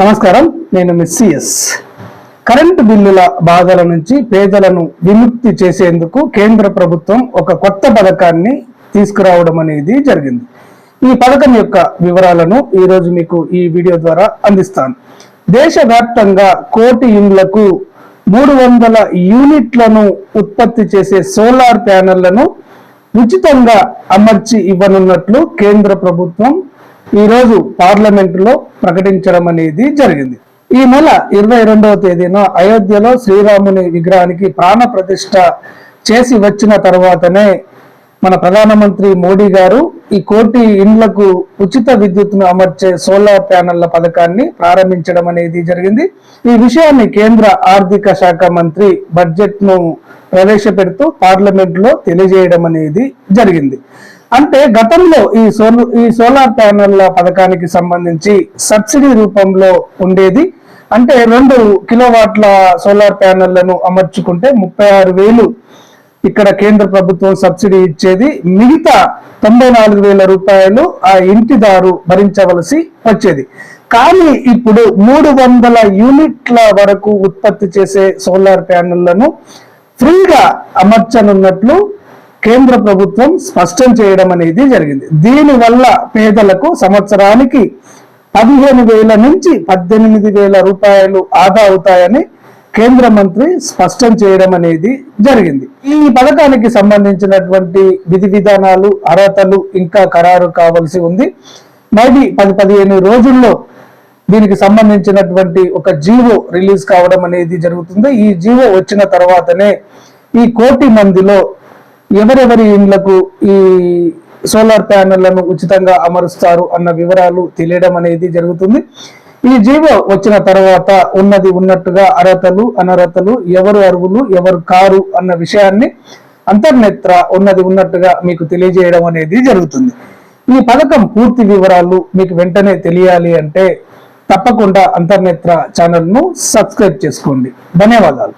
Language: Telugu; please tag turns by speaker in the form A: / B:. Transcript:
A: నమస్కారం నేను మిస్సిఎస్ కరెంటు బిల్లుల బాధల నుంచి పేదలను విముక్తి చేసేందుకు కేంద్ర ప్రభుత్వం ఒక కొత్త పథకాన్ని తీసుకురావడం అనేది జరిగింది. ఈ పథకం యొక్క వివరాలను ఈరోజు మీకు ఈ వీడియో ద్వారా అందిస్తాను. దేశవ్యాప్తంగా కోటి ఇండ్లకు మూడు వందల యూనిట్లను ఉత్పత్తి చేసే సోలార్ ప్యానెళ్ళను ఉచితంగా అమర్చి ఇవ్వనున్నట్లు కేంద్ర ప్రభుత్వం ఈరోజు పార్లమెంటులో ప్రకటించడం అనేది జరిగింది. ఈ నెల ఇరవై రెండవ తేదీన అయోధ్యలో శ్రీరాముని విగ్రహానికి ప్రాణ ప్రతిష్ట చేసి వచ్చిన తర్వాతనే మన ప్రధానమంత్రి మోడీ గారు ఈ కోటి ఇండ్లకు ఉచిత విద్యుత్ను అమర్చే సోలార్ ప్యానెళ్ళ పథకాన్ని ప్రారంభించడం అనేది జరిగింది. ఈ విషయాన్ని కేంద్ర ఆర్థిక శాఖ మంత్రి బడ్జెట్ను ప్రవేశపెడుతూ పార్లమెంట్లో తెలియజేయడం అనేది జరిగింది. అంటే గతంలో ఈ సోల్ ఈ సోలార్ ప్యానెల్ల పథకానికి సంబంధించి సబ్సిడీ రూపంలో ఉండేది. అంటే రెండు కిలోవాట్ల సోలార్ ప్యానెళ్ళను అమర్చుకుంటే ముప్పై ఆరు వేలు ఇక్కడ కేంద్ర ప్రభుత్వం సబ్సిడీ ఇచ్చేది. మిగతా తొంభై నాలుగు వేల రూపాయలు ఆ ఇంటిదారు భరించవలసి వచ్చేది. కానీ ఇప్పుడు మూడు వందల యూనిట్ల వరకు ఉత్పత్తి చేసే సోలార్ ప్యానెళ్ళను ఫ్రీగా అమర్చనున్నట్లు కేంద్ర ప్రభుత్వం స్పష్టం చేయడం అనేది జరిగింది. దీనివల్ల పేదలకు సంవత్సరానికి పదిహేను వేల నుంచి పద్దెనిమిది వేల రూపాయలు ఆదా అవుతాయని కేంద్ర మంత్రి స్పష్టం చేయడం అనేది జరిగింది. ఈ పథకానికి సంబంధించినటువంటి విధి విధానాలు అర్హతలు ఇంకా ఖరారు కావాల్సి ఉంది. మరి పది పదిహేను రోజుల్లో దీనికి సంబంధించినటువంటి ఒక జీవో రిలీజ్ కావడం అనేది జరుగుతుంది. ఈ జీవో వచ్చిన తర్వాతనే ఈ కోటి మందిలో ఎవరెవరి ఇండ్లకు ఈ సోలార్ ప్యానెళ్ళను ఉచితంగా అమరుస్తారు అన్న వివరాలు తెలియడం అనేది జరుగుతుంది. ఈ జీవో వచ్చిన తర్వాత ఉన్నది ఉన్నట్టుగా అర్హతలు అనర్హతలు ఎవరు అరువులు ఎవరు కారు అన్న విషయాన్ని అంతర్నేత్ర ఉన్నది ఉన్నట్టుగా మీకు తెలియజేయడం అనేది జరుగుతుంది. ఈ పథకం పూర్తి వివరాలు మీకు వెంటనే తెలియాలి అంటే తప్పకుండా అంతర్నేత్ర ఛానల్ను సబ్స్క్రైబ్ చేసుకోండి. ధన్యవాదాలు.